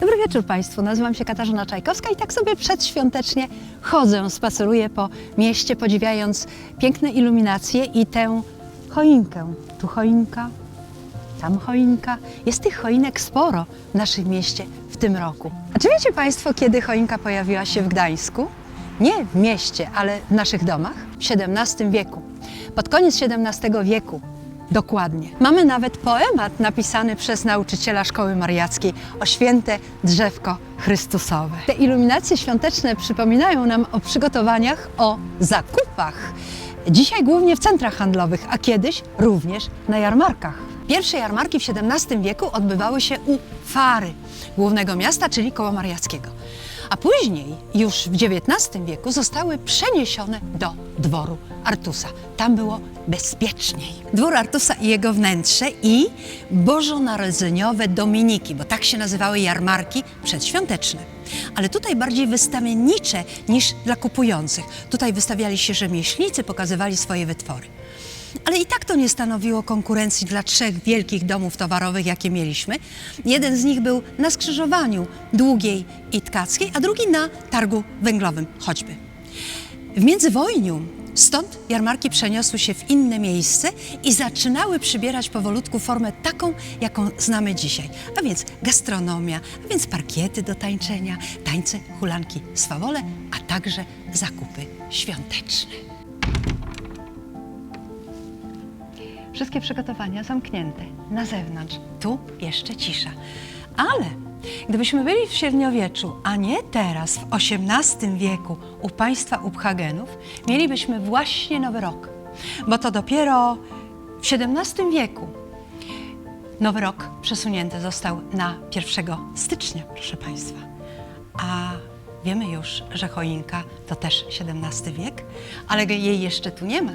Dobry wieczór Państwu, nazywam się Katarzyna Czajkowska i tak sobie przedświątecznie chodzę, spaceruję po mieście, podziwiając piękne iluminacje i tę choinkę. Tu choinka, tam choinka. Jest tych choinek sporo w naszym mieście w tym roku. A czy wiecie Państwo, kiedy choinka pojawiła się w Gdańsku? Nie w mieście, ale w naszych domach w XVII wieku. Pod koniec XVII wieku Dokładnie. Mamy nawet poemat napisany przez nauczyciela szkoły mariackiej o święte drzewko Chrystusowe. Te iluminacje świąteczne przypominają nam o przygotowaniach, o zakupach. Dzisiaj głównie w centrach handlowych, a kiedyś również na jarmarkach. Pierwsze jarmarki w XVII wieku odbywały się u Fary, głównego miasta, czyli koło Mariackiego. A później, już w XIX wieku, zostały przeniesione do dworu Artusa. Tam było bezpieczniej. Dwór Artusa i jego wnętrze i bożonarodzeniowe Dominiki, bo tak się nazywały jarmarki przedświąteczne. Ale tutaj bardziej wystawiennicze niż dla kupujących. Tutaj wystawiali się rzemieślnicy, pokazywali swoje wytwory. Ale i tak to nie stanowiło konkurencji dla trzech wielkich domów towarowych, jakie mieliśmy. Jeden z nich był na skrzyżowaniu Długiej i Tkackiej, a drugi na targu węglowym choćby. W międzywojniu stąd jarmarki przeniosły się w inne miejsce i zaczynały przybierać powolutku formę taką, jaką znamy dzisiaj. A więc gastronomia, a więc parkiety do tańczenia, tańce, hulanki, swawole, a także zakupy świąteczne. Wszystkie przygotowania zamknięte na zewnątrz. Tu jeszcze cisza. Ale gdybyśmy byli w średniowieczu, a nie teraz, w XVIII wieku, u państwa Uphagenów, mielibyśmy właśnie Nowy Rok. Bo to dopiero w XVII wieku Nowy Rok przesunięty został na 1 stycznia, proszę Państwa. A wiemy już, że choinka to też XVII wiek, ale jej jeszcze tu nie ma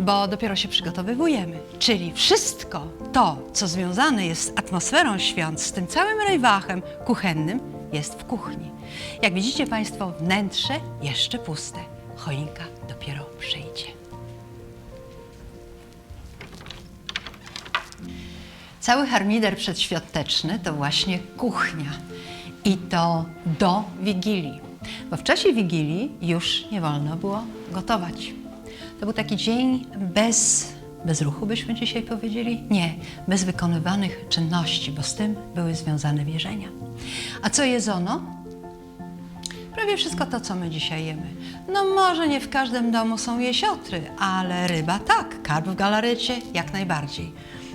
bo dopiero się przygotowywujemy. Czyli wszystko to, co związane jest z atmosferą świąt, z tym całym rejwachem kuchennym, jest w kuchni. Jak widzicie Państwo, wnętrze jeszcze puste. Choinka dopiero przyjdzie. Cały harmider przedświąteczny to właśnie kuchnia. I to do Wigilii. Bo w czasie Wigilii już nie wolno było gotować. To był taki dzień bez, bez ruchu, byśmy dzisiaj powiedzieli? Nie, bez wykonywanych czynności, bo z tym były związane wierzenia. A co jedzono? Prawie wszystko to, co my dzisiaj jemy. No może nie w każdym domu są jesiotry, ale ryba tak, karp w galarycie jak najbardziej.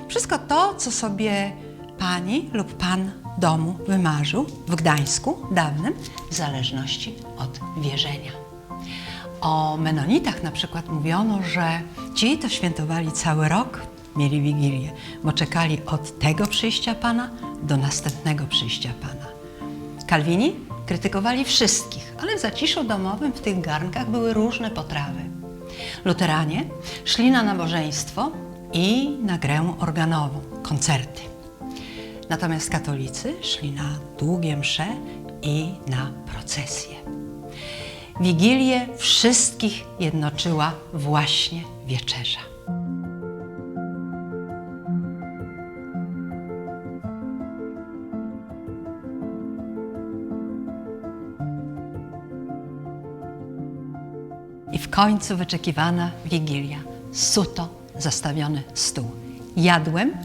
Wszystko to, co sobie pani lub pan domu wymarzył w Gdańsku dawnym, w zależności od wierzenia. O Menonitach na przykład mówiono, że ci to świętowali cały rok, mieli Wigilię, bo czekali od tego przyjścia Pana do następnego przyjścia Pana. Kalwini krytykowali wszystkich, ale w zaciszu domowym w tych garnkach były różne potrawy. Luteranie szli na nabożeństwo i na grę organową, koncerty. Natomiast katolicy szli na długie msze i na procesje. Wigilię wszystkich jednoczyła właśnie wieczerza. I w końcu wyczekiwana Wigilia. Suto zastawiony stół. Jadłem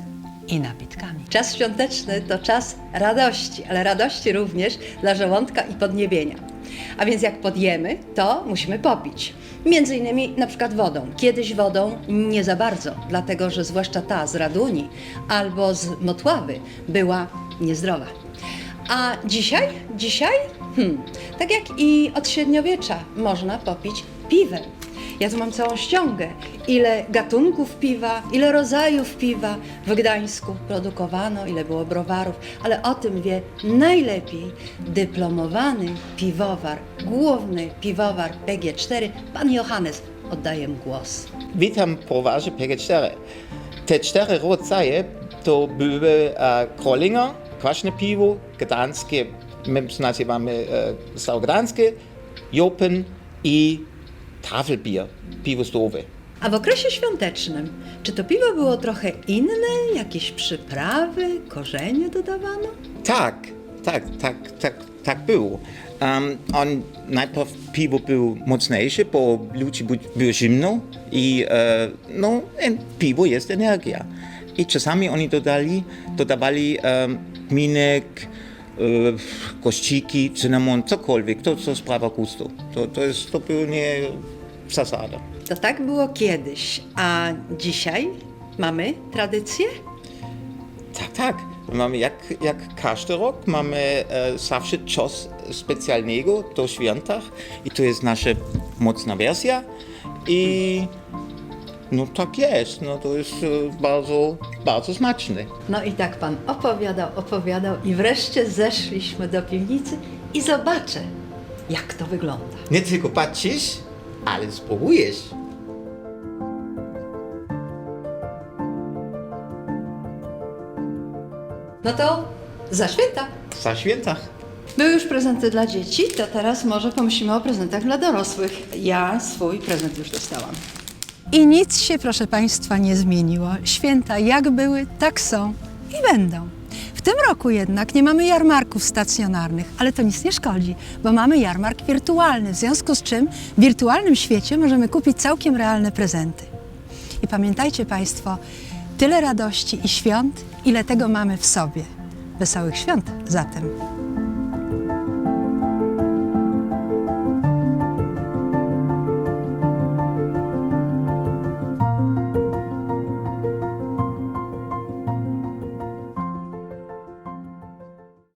i napitkami. Czas świąteczny to czas radości, ale radości również dla żołądka i podniebienia. A więc jak podjemy, to musimy popić. Między innymi na przykład wodą. Kiedyś wodą nie za bardzo, dlatego że zwłaszcza ta z Raduni albo z Motławy była niezdrowa. A dzisiaj? Dzisiaj? Hmm, tak jak i od średniowiecza można popić piwem. Ja tu mam całą ściągę, ile gatunków piwa, ile rodzajów piwa w Gdańsku produkowano, ile było browarów, ale o tym wie najlepiej dyplomowany piwowar, główny piwowar PG4, pan Johannes. Oddaję głos. Witam po waszej PG4. Te cztery rodzaje to były e, Krolinger, kwaśne piwo, gdańskie, my nazywamy e, stałogdańskie, Jopen i Tafelbier, piwo stołowe. A w okresie świątecznym, czy to piwo było trochę inne? Jakieś przyprawy, korzenie dodawano? Tak, tak, tak, tak, tak było. Um, on najpierw piwo było mocniejsze, bo ludzie by- było zimno i e, no, en- piwo jest energia. I czasami oni dodali, dodawali um, minek, e, kościki, cynamon, cokolwiek, to co sprawia gusto. To, to jest to było nie To tak było kiedyś, a dzisiaj mamy tradycję? Tak, tak. Mamy jak, jak każdy rok mamy e, zawsze coś specjalnego do świętach i to jest nasza mocna wersja i no tak jest, no to jest e, bardzo, bardzo smaczne. No i tak pan opowiadał, opowiadał i wreszcie zeszliśmy do piwnicy i zobaczę, jak to wygląda. Nie tylko patrzysz, ale spróbujesz. No to za święta. Za świętach. Były już prezenty dla dzieci, to teraz może pomyślimy o prezentach dla dorosłych. Ja swój prezent już dostałam. I nic się, proszę Państwa, nie zmieniło. Święta jak były, tak są i będą. W tym roku jednak nie mamy jarmarków stacjonarnych, ale to nic nie szkodzi, bo mamy jarmark wirtualny, w związku z czym w wirtualnym świecie możemy kupić całkiem realne prezenty. I pamiętajcie Państwo, tyle radości i świąt, ile tego mamy w sobie. Wesołych świąt zatem.